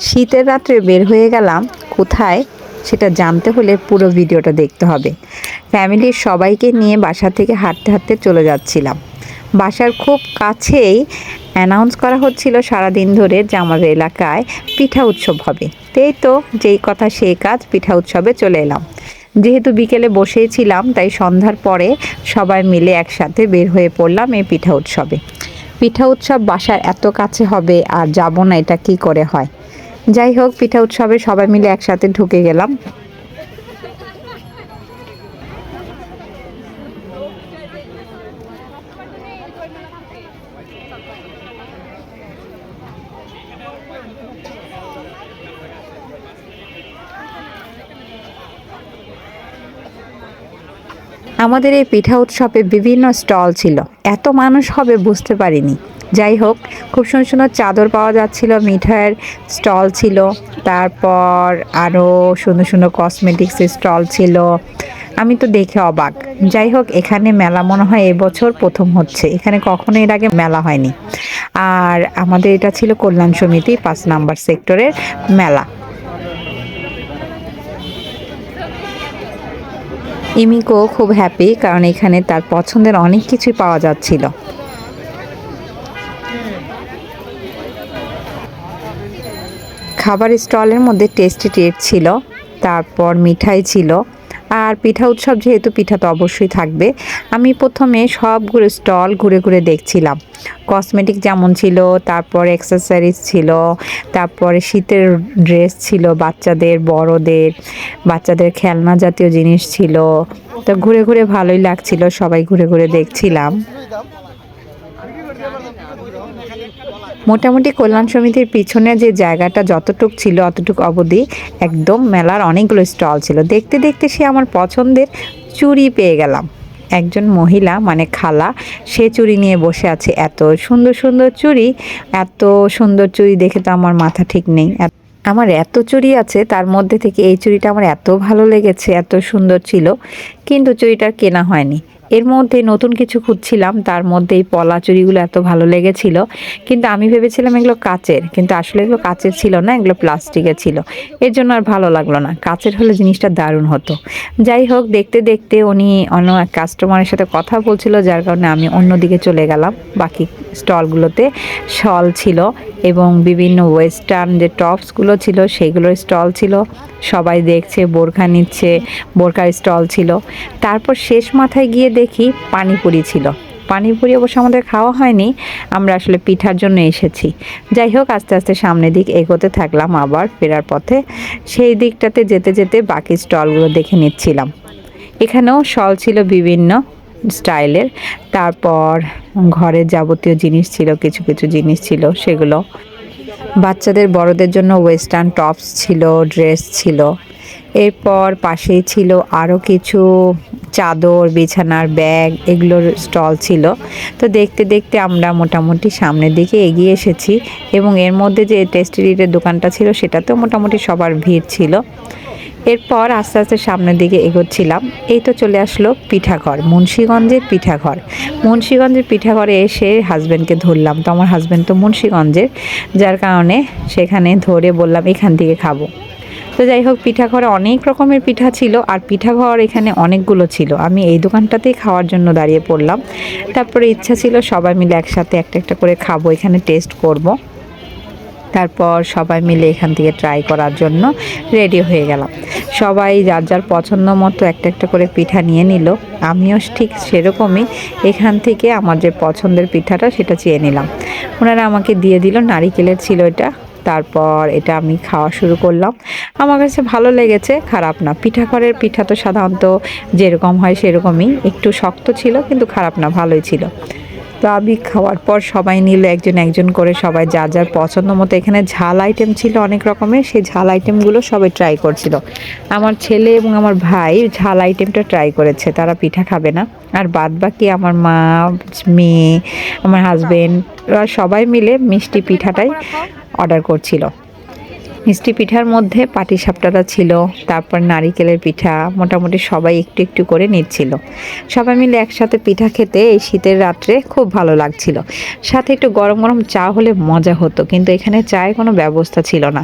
শীতের রাত্রে বের হয়ে গেলাম। কোথায়? সেটা জানতে হলে পুরো ভিডিওটা দেখতে হবে। ফ্যামিলির সবাইকে নিয়ে বাসা থেকে হাঁটতে হাঁটতে চলে যাচ্ছিলাম। বাসার খুব কাছেই অ্যানাউন্স করা হচ্ছিল সারাদিন ধরে যে আমাদের এলাকায় পিঠা উৎসব হবে। তাই তো, যেই কথা সেই কাজ, পিঠা উৎসবে চলে এলাম। যেহেতু বিকেলে বসেই ছিলাম, তাই সন্ধ্যার পরে সবাই মিলে একসাথে বের হয়ে পড়লাম এই পিঠা উৎসবে। পিঠা উৎসব বাসার এত কাছে হবে, আর যাব না, এটা কি করে হয়? যাই হোক, পিঠা উৎসবে সবাই মিলে একসাথে ঢুকে গেলাম। আমাদের এই পিঠা উৎসবে বিভিন্ন স্টল ছিল। এত মানুষ হবে বুঝতে পারিনি। যাই হোক, খুব সুন্দর সুন্দর চাদর পাওয়া যাচ্ছিল, মিঠাইয়ের স্টল ছিল, তারপর আরও সুন্দর সুন্দর কসমেটিক্সের স্টল ছিল। আমি তো দেখে অবাক। যাই হোক, এখানে মেলা মনে হয় এবছর প্রথম হচ্ছে। এখানে কখনো এর আগে মেলা হয়নি। আর আমাদের এটা ছিল কল্যাণ সমিতি, পাঁচ নাম্বার সেক্টরের মেলা। ইমিকো খুব হ্যাপি কারণ এখানে তার পছন্দের অনেক কিছুই পাওয়া যাচ্ছিল। খাবার স্টলের মধ্যে টেস্টি টেট ছিল, তারপর মিঠাই ছিল। আর পিঠা উৎসব যেহেতু, পিঠা তো অবশ্যই থাকবে। আমি প্রথমে সবগুলো স্টল ঘুরে ঘুরে দেখছিলাম। কসমেটিক যেমন ছিল, তারপর অ্যাক্সেসরিজ ছিল, তারপরে শীতের ড্রেস ছিল, বাচ্চাদের, বড়দের, বাচ্চাদের খেলনা জাতীয় জিনিস ছিল। তো ঘুরে ঘুরে ভালোই লাগছিল, সবাই ঘুরে ঘুরে দেখছিলাম। মোটামুটি কল্যাণ সমিতির পিছনে যে জায়গাটা যতটুক ছিল, অতটুক অবধি একদম মেলার অনেকগুলো স্টল ছিল। দেখতে দেখতে সে আমার পছন্দের চুড়ি পেয়ে গেলাম। একজন মহিলা মানে খালা, সে চুড়ি নিয়ে বসে আছে। এত সুন্দর সুন্দর চুড়ি, এত সুন্দর চুড়ি দেখে তো আমার মাথা ঠিক নেই। আমার এত চুড়ি আছে, তার মধ্যে থেকে এই চুড়িটা আমার এত ভালো লেগেছে, এত সুন্দর ছিল, কিন্তু চুড়িটার কেনা হয়নি। এর মধ্যে নতুন কিছু খুঁজছিলাম, তার মধ্যে এই পলা চুড়িগুলো এত ভালো লেগেছিল। কিন্তু আমি ভেবেছিলাম এগুলো কাচের, কিন্তু আসলে এগুলো কাচের ছিল না, এগুলো প্লাস্টিকের ছিল। এর জন্য আর ভালো লাগল না। কাচের হলে জিনিসটা দারুণ হতো। যাই হোক, দেখতে দেখতে উনি অন্য এক কাস্টমারের সাথে কথা বলছিল, যার কারণে আমি অন্যদিকে চলে গেলাম। বাকি স্টলগুলোতে শল ছিল। এবং বিভিন্ন ওয়েস্টার্ন যে টপসগুলো ছিল, সেগুলোর স্টল ছিল। সবাই দেখছে, বোরখা নিচ্ছে, বোরখার স্টল ছিল। তারপর শেষ মাথায় গিয়ে দেখি পানিপুরি ছিল। পানিপুরি অবশ্য আমাদের খাওয়া হয়নি, আমরা আসলে পিঠার জন্য এসেছি। যাই হোক, আস্তে আস্তে সামনের দিক এগোতে থাকলাম আবার, ফেরার পথে। সেই দিকটাতে যেতে যেতে বাকি স্টলগুলো দেখে নিচ্ছিলাম। এখানেও শল ছিল বিভিন্ন স্টাইলের। তারপর ঘরের যাবতীয় জিনিস ছিল, কিছু কিছু জিনিস ছিল, সেগুলো। বাচ্চাদের, বড়দের জন্য ওয়েস্টার্ন টপস ছিল ড্রেস ছিল। এরপর পাশেই ছিল আরও কিছু চাদর, বিছানার ব্যাগ এগুলোর স্টল ছিল। তো দেখতে দেখতে আমরা মোটামুটি সামনের দিকে এগিয়ে এসেছি এবং এর মধ্যে যে টেস্টিরিটের দোকানটা ছিল, সেটাতেও মোটামুটি সবার ভিড় ছিল। এরপর আস্তে আস্তে সামনের দিকে এগোচ্ছিলাম। এই তো চলে আসলো পিঠাঘর, মুন্সীগঞ্জের পিঠাঘর। মুন্সীগঞ্জের পিঠাঘরে এসে হাজব্যান্ডকে ধরলাম। তো আমার হাজব্যান্ড তো মুন্সীগঞ্জের, যার কারণে সেখানে ধরে বললাম, এখান থেকে খাব। তো যাই হোক, পিঠাঘরে অনেক রকমের পিঠা ছিল আর পিঠাঘর এখানে অনেকগুলো ছিল। আমি এই দোকানটাতেই খাওয়ার জন্য দাঁড়িয়ে পড়লাম। তারপরে ইচ্ছা ছিল সবাই মিলে একসাথে একটা একটা করে খাব, এখানে টেস্ট করব। তারপর সবাই মিলে এখান থেকে ট্রাই করার জন্য রেডি হয়ে গেলাম। সবাই যার যার পছন্দ মতো একটা একটা করে পিঠা নিয়ে নিল। আমিও ঠিক সেরকমই এখান থেকে আমার যে পছন্দের পিঠাটা সেটা চেয়ে নিলাম। ওনারা আমাকে দিয়ে দিল, নারিকেলের ছিল এটা। তারপর এটা আমি খাওয়া শুরু করলাম। আমার কাছে ভালো লেগেছে, খারাপ না। পিঠা ঘরের পিঠা তো সাধারণত যেরকম হয় সেরকমই। একটু শক্ত ছিল, কিন্তু খারাপ না, ভালোই ছিল। তো আমি খাওয়ার পর সবাই নিল একজন একজন করে সবাই যার যার পছন্দ মতো। এখানে ঝাল আইটেম ছিল অনেক রকমের, সেই ঝাল আইটেমগুলো সবাই ট্রাই করছিল। আমার ছেলে এবং আমার ভাই ঝাল আইটেমটা ট্রাই করেছে, তারা পিঠা খাবে না। আর বাদ বাকি আমার মা, মেয়ে, আমার হাজবেন্ড সবাই মিলে মিষ্টি পিঠাটাই অর্ডার করছিল। মিষ্টি পিঠার মধ্যে পাটিসাপটাটা ছিল, তারপর নারিকেলের পিঠা, মোটামুটি সবাই একটু একটু করে নিচ্ছিল। সবাই মিলে একসাথে পিঠা খেতে এই শীতের রাত্রে খুব ভালো লাগছিল। সাথে একটু গরম গরম চা হলে মজা হতো, কিন্তু এখানে চায়ের কোনো ব্যবস্থা ছিল না।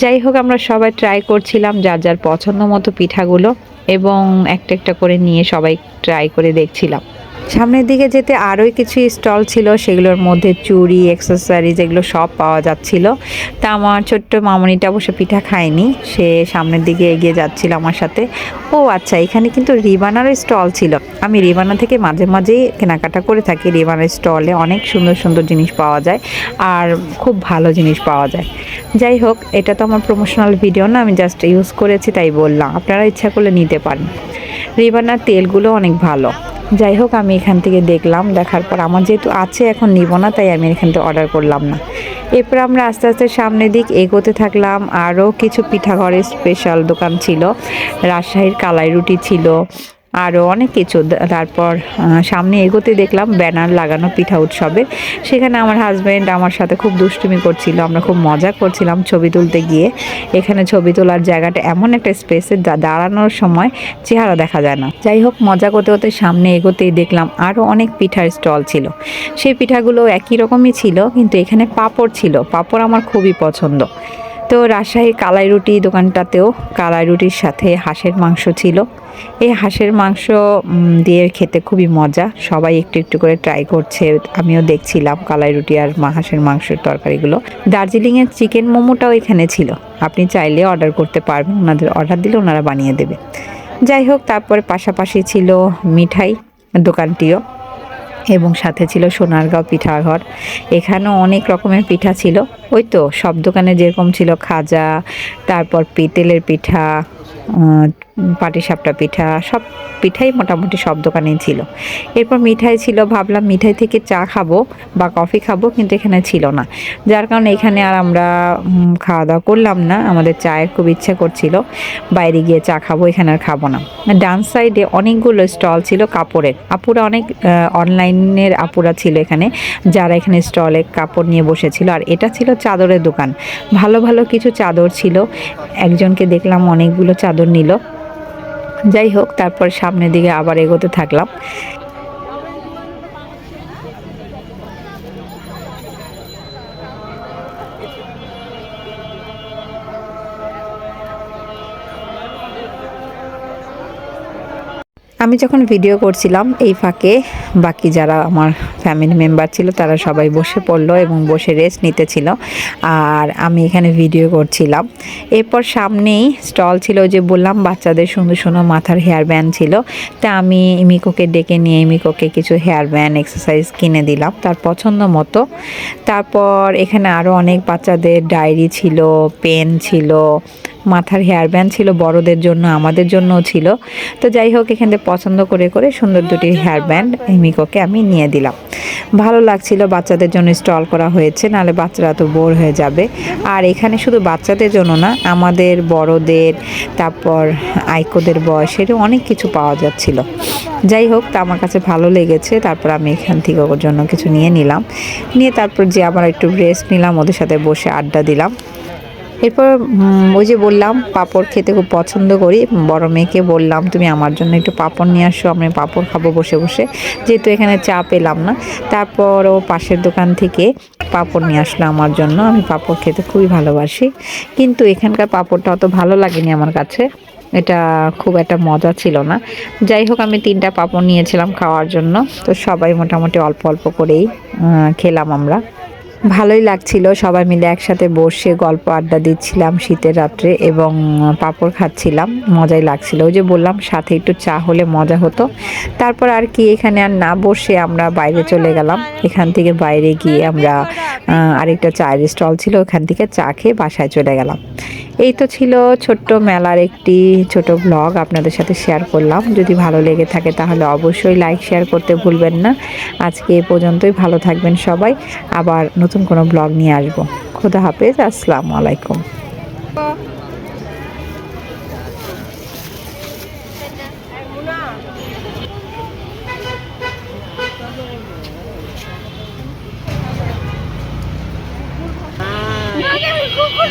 যাই হোক, আমরা সবাই ট্রাই করছিলাম যার যার পছন্দ মতো পিঠাগুলো, এবং একটা একটা করে নিয়ে সবাই ট্রাই করে দেখছিলাম। সামনের দিকে যেতে আরোই কিছু স্টল ছিল, সেগুলোর মধ্যে চুড়ি অ্যাক্সেসরিজ এগুলো সব পাওয়া যাচ্ছিল। তা আমার ছোট্ট মামনিটা অবশ্য পিঠা খায়নি, সে সামনের দিকে এগিয়ে যাচ্ছিল আমার সাথে। ও আচ্ছা এখানে কিন্তু রিবানারও স্টল ছিল। আমি রিবানা থেকে মাঝে মাঝেই কেনাকাটা করে থাকি। রিবানার স্টলে অনেক সুন্দর সুন্দর জিনিস পাওয়া যায় আর খুব ভালো জিনিস পাওয়া যায়। যাই হোক, এটা তো আমার প্রমোশনাল ভিডিও না, আমি জাস্ট ইউজ করেছি, তাই বললাম। আপনারা ইচ্ছা করলে নিতে পারেন। রিবানার তেলগুলো অনেক ভালো। যাই হোক, আমি এখান থেকে দেখলাম, দেখার পর আমার যেহেতু আছে, এখন নিব না, তাই আমি এখান থেকে অর্ডার করলাম না। এরপর আমরা আস্তে আস্তে সামনের দিক এগোতে থাকলাম আরও কিছু পিঠাঘরের স্পেশাল দোকান ছিল, রাজশাহীর কালাই রুটি ছিল আরও অনেক কিছু। তারপর সামনে এগোতে দেখলাম ব্যানার লাগানো পিঠা উৎসবের। সেখানে আমার হাজব্যান্ড আমার সাথে খুব দুষ্টুমি করছিল, আমরা খুব মজা করছিলাম ছবি তুলতে গিয়ে। এখানে ছবি তোলার জায়গাটা এমন একটা স্পেসে দাঁড়ানোর সময় চেহারা দেখা যায় না। যাই হোক, মজা করতে করতে সামনে এগোতেই দেখলাম আরও অনেক পিঠার স্টল ছিল। সেই পিঠাগুলো একই রকমই ছিল, কিন্তু এখানে পাঁপড় ছিল। পাঁপড় আমার খুবই পছন্দ। তো রাজশাহীর কালাই রুটি দোকানটাতেও কালাই রুটির সাথে হাঁসের মাংস ছিল। এই হাঁসের মাংস দিয়ে খেতে খুবই মজা। সবাই একটু একটু করে ট্রাই করছে। আমিও দেখছিলাম কালাই রুটি আর মা হাঁসের মাংসের তরকারিগুলো। দার্জিলিংয়ের চিকেন মোমোটাও এখানে ছিল। আপনি চাইলে অর্ডার করতে পারবেন। ওনাদের অর্ডার দিলে ওনারা বানিয়ে দেবে। যাই হোক, তারপরে পাশাপাশি ছিল মিঠাই দোকানটিও। এবং সাথে ছিল সোনারগাঁও পিঠাঘর। এখানেও অনেক রকমের পিঠা ছিল। ওই তো সব দোকানে যেরকম ছিল খাজা, তারপর পিতেলের পিঠা পাটিসাপটা পিঠা, সব পিঠাই মোটামুটি সব দোকানেই ছিল। এরপর মিঠাই ছিল, ভাবলাম মিঠাই থেকে চা খাব বা কফি খাব, কিন্তু এখানে ছিল না। যার কারণে এখানে আর আমরা খাওয়া দাওয়া করলাম না, আমাদের চায়ের খুব ইচ্ছা করছিল, বাইরে গিয়ে চা খাব, এখানে আর খাব না। ডান সাইডে অনেকগুলো স্টল ছিল কাপড়ের। আপুরা অনেক অনলাইনের আপুরা ছিল এখানে, যারা এখানে স্টলে কাপড় নিয়ে বসেছিল। আর এটা ছিল চাদরের দোকান। ভালো ভালো কিছু চাদর ছিল। একজনকে দেখলাম অনেকগুলো চাদর নিল। যাই হোক তারপর সামনের দিকে আবার এগোতে থাকলাম। আমি যখন ভিডিও করছিলাম এই ফাঁকে, বাকি যারা আমার ফ্যামিলি মেম্বার ছিল, তারা সবাই বসে পড়ল এবং বসে রেস্ট নিতেছিল। আর আমি এখানে ভিডিও করছিলাম। এরপর সামনেই স্টল ছিল যে বললাম, বাচ্চাদের সুন্দর সুন্দর মাথার হেয়ার ব্যান্ড ছিল। তা আমি ইমিকোকে ডেকে নিয়ে, ইমিকোকে কিছু হেয়ার ব্যান্ড এক্সারসাইজ কিনে দিলাম তার পছন্দ মতো। তারপর এখানে আরও অনেক বাচ্চাদের ডায়েরি ছিল পেন ছিল মাথার হেয়ার ব্যান্ড ছিল বড়দের জন্য আমাদের জন্যও ছিল। তো যাই হোক এখান থেকে পছন্দ করে করে সুন্দর দুটি হেয়ার ব্যান্ড মিকোকে আমি নিয়ে দিলাম। ভালো লাগছিল বাচ্চাদের জন্য স্টল করা হয়েছে নাহলে বাচ্চারা তো বোর হয়ে যাবে। আর এখানে শুধু বাচ্চাদের জন্য না আমাদের বড়দের তারপর আইকোদের বয়সেরও অনেক কিছু পাওয়া যাচ্ছিল। যাই হোক তা আমার কাছে ভালো লেগেছে তারপর আমি এখান থেকে ওর জন্য কিছু নিয়ে নিলাম। নিয়ে তারপর যে আবার একটু রেস্ট নিলাম ওদের সাথে বসে আড্ডা দিলাম। এরপর ওই যে বললাম, পাঁপড় খেতে খুব পছন্দ করি। বড় মেয়েকে বললাম, তুমি আমার জন্য একটু পাঁপড় নিয়ে আসো, আমি পাঁপড় খাব বসে বসে। যেহেতু এখানে চা পেলাম না। তারপর ও পাশের দোকান থেকে পাঁপড় নিয়ে আসলো আমার জন্য। আমি পাঁপড় খেতে খুবই ভালোবাসি। কিন্তু এখানকার পাঁপড়টা অত ভালো লাগেনি আমার কাছে। এটা খুব একটা মজা ছিল না। যাই হোক, আমি তিনটা পাঁপড় নিয়েছিলাম খাওয়ার জন্য। তো সবাই মোটামুটি অল্প অল্প করেই খেলাম আমরা। ভালোই লাগছিল। সবাই মিলে একসাথে বসে গল্প আড্ডা দিচ্ছিলাম শীতের রাত্রে এবং পাঁপড় খাচ্ছিলাম। মজাই লাগছিল। ওই যে বললাম, সাথে একটু চা হলে মজা হতো। তারপর আর কি, এখানে আর না বসে আমরা বাইরে চলে গেলাম। এখান থেকে বাইরে গিয়ে আমরা আরেকটা চায়ের স্টল ছিল। ওখান থেকে চা খেয়ে বাসায় চলে গেলাম। এই তো ছিল ছোট্ট মেলার একটি ছোট ব্লগ আপনাদের সাথে শেয়ার করলাম। যদি ভালো লেগে থাকে তাহলে অবশ্যই লাইক শেয়ার করতে ভুলবেন না। আজকে এ পর্যন্তই। ভালো থাকবেন সবাই। আবার নতুন কোনো ব্লগ নিয়ে আসব খুদা হাফেজ আসসালামু আলাইকুম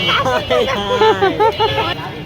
হায় হায়।